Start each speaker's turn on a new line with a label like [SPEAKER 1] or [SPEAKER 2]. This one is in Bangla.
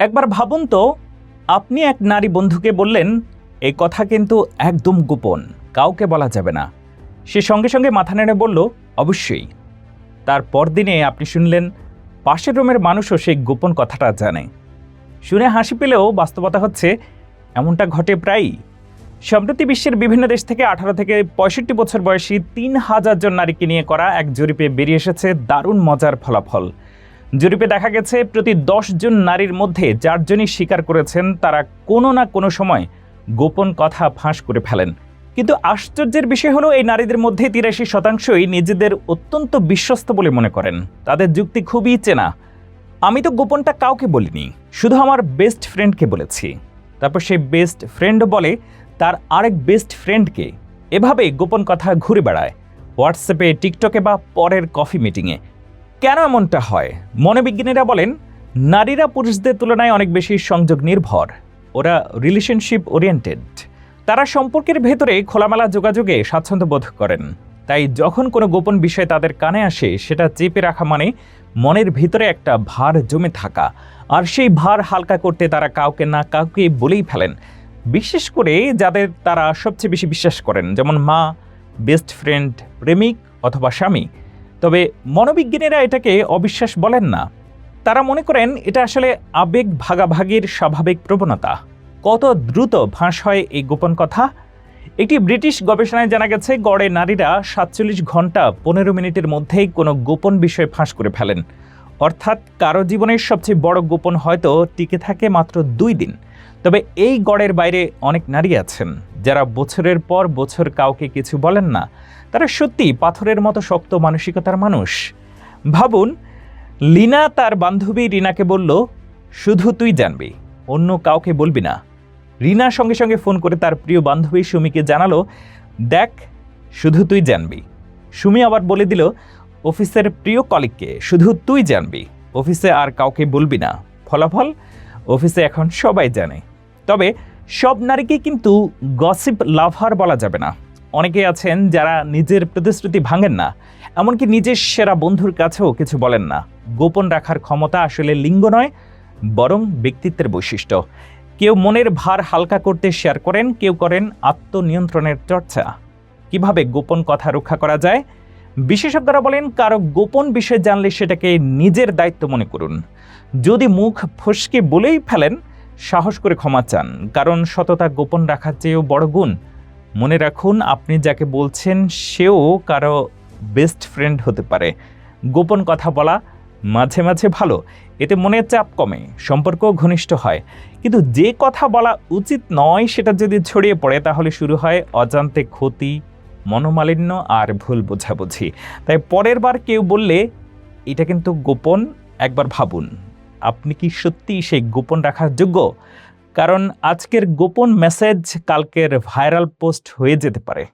[SPEAKER 1] একবার ভাবুন তো, আপনি এক নারী বন্ধুকে বললেন এই কথা কিন্তু একদম গোপন, কাউকে বলা যাবে না। সে সঙ্গে সঙ্গে মাথা নেড়ে বলল, অবশ্যই। তার পরদিনে আপনি শুনলেন, পাশের রুমের মানুষও সেই গোপন কথাটা জানে। শুনে হাসি পেলেও বাস্তবতা হচ্ছে, এমনটা ঘটে প্রায়ই। সম্প্রতি বিশ্বের বিভিন্ন দেশ থেকে আঠারো থেকে পঁয়ষট্টি বছর বয়সী তিন হাজার জন নারীকে নিয়ে করা এক জরিপে বেরিয়ে এসেছে দারুণ মজার ফলাফল। জরিপে দেখা গেছে, প্রতি জন নারীর মধ্যে চারজনই স্বীকার করেছেন তারা কোনো না কোনো সময় গোপন কথা ফাঁস করে ফেলেন। কিন্তু আশ্চর্যের বিষয় হলো, এই নারীদের মধ্যে তিরাশি শতাংশই নিজেদের অত্যন্ত বিশ্বস্ত বলে মনে করেন। তাদের যুক্তি খুবই চেনা। আমি তো গোপনটা কাউকে বলিনি, শুধু আমার বেস্ট ফ্রেন্ডকে বলেছি। তারপর সেই বেস্ট ফ্রেন্ড বলে, তার আরেক বেস্ট ফ্রেন্ডকে এভাবে গোপন কথা ঘুরে বেড়ায়। হোয়াটসঅ্যাপে, টিকটকে বা পরের কফি মিটিংয়ে কেন এমনটা হয়? মনোবিজ্ঞানীরা বলেন, নারীরা পুরুষদের তুলনায় অনেক বেশি সংযোগ নির্ভর। ওরা রিলেশনশিপ ওরিয়েন্টেড তারা সম্পর্কের ভেতরে খোলামেলা যোগাযোগে স্বাচ্ছন্দ্য বোধ করেন। তাই যখন কোনো গোপন বিষয় তাদের কানে আসে, সেটা চেপে রাখা মানে মনের ভিতরে একটা ভার জমে থাকা। আর সেই ভার হালকা করতে তারা কাউকে না কাউকে বলেই ফেলেন। বিশেষ করে যাদের তারা সবচেয়ে বেশি বিশ্বাস করেন, যেমন মা বেস্ট ফ্রেন্ড প্রেমিক অথবা স্বামী। তবে মনোবিজ্ঞানীরা এটাকে অবিশ্বাস বলেন না। তারা মনে করেন এটা আসলে আবেগ ভাগাভাগির স্বাভাবিক প্রবণতা। কত দ্রুত ভাঁস হয় এই গোপন কথা? একটি ব্রিটিশ গবেষণায় জানা গেছে, গড়ে নারীরা সাতচল্লিশ ঘণ্টা পনেরো মিনিটের মধ্যেই কোনো গোপন বিষয় ফাঁস করে ফেলেন। অর্থাৎ কারও জীবনের সবচেয়ে বড় গোপন হয়তো টিকে থাকে মাত্র দুই দিন। তবে এই গড়ের বাইরে অনেক নারী আছেন। যারা বছরের পর বছর কাউকে কিছু বলেন না, তারা সত্যি পাথরের মতো শক্ত মানসিকতার মানুষ। ভাবুন, লিনা তার বান্ধবী রিনাকে বলল, শুধু তুই জানবি, অন্য কাউকে বলবি না। রিনা সঙ্গে সঙ্গে ফোন করে তার প্রিয় বান্ধবী সুমিকে জানালো, দেখ, শুধু তুই জানবি। সুমি আবার বলে দিল, অফিসের প্রিয় কলিগকে, শুধু তুই জানবি, অফিসে আর কাউকে বলবি না। ফলাফল, অফিসে এখন সবাই জানে। তবে সব নারীকে কিন্তু গসিপ লাভার বলা যাবে না। অনেকে আছেন যারা নিজের প্রতিশ্রুতি ভাঙেন না, এমনকি নিজের সেরা বন্ধুর কাছেও কিছু বলেন না। গোপন রাখার ক্ষমতা আসলে লিঙ্গ নয়, বরং ব্যক্তিত্বের বৈশিষ্ট্য। কেউ মনের ভার হালকা করতে শেয়ার করেন, কেউ করেন আত্মনিয়ন্ত্রণের চর্চা। কীভাবে গোপন কথা রক্ষা করা যায়? বিশেষজ্ঞরা বলেন, কারও গোপন বিষয় জানলে সেটাকে নিজের দায়িত্ব মনে করুন। যদি মুখ ফসকে বলেই ফেলেন সাহস করে ক্ষমা চান, কারণ সততা গোপন রাখার চেয়েও বড় গুণ। মনে রাখুন, আপনি যাকে বলছেন, সেও কারও বেস্ট ফ্রেন্ড হতে পারে। গোপন কথা বলা মাঝে মাঝে ভালো, এতে মনের চাপ কমে সম্পর্ক ঘনিষ্ঠ হয়। কিন্তু যে কথা বলা উচিত নয়, সেটা যদি ছড়িয়ে পড়ে, তাহলে শুরু হয় অজান্তে ক্ষতি, মনোমালিন্য আর ভুল বোঝাবুঝি। তাই পরের বার কেউ বললে, এটা কিন্তু গোপন, একবার ভাবুন। আপনি কি সত্যি সেই গোপন রাখার যোগ্য? কারণ আজকের গোপন মেসেজ কালকের ভাইরাল পোস্ট হয়ে যেতে পারে।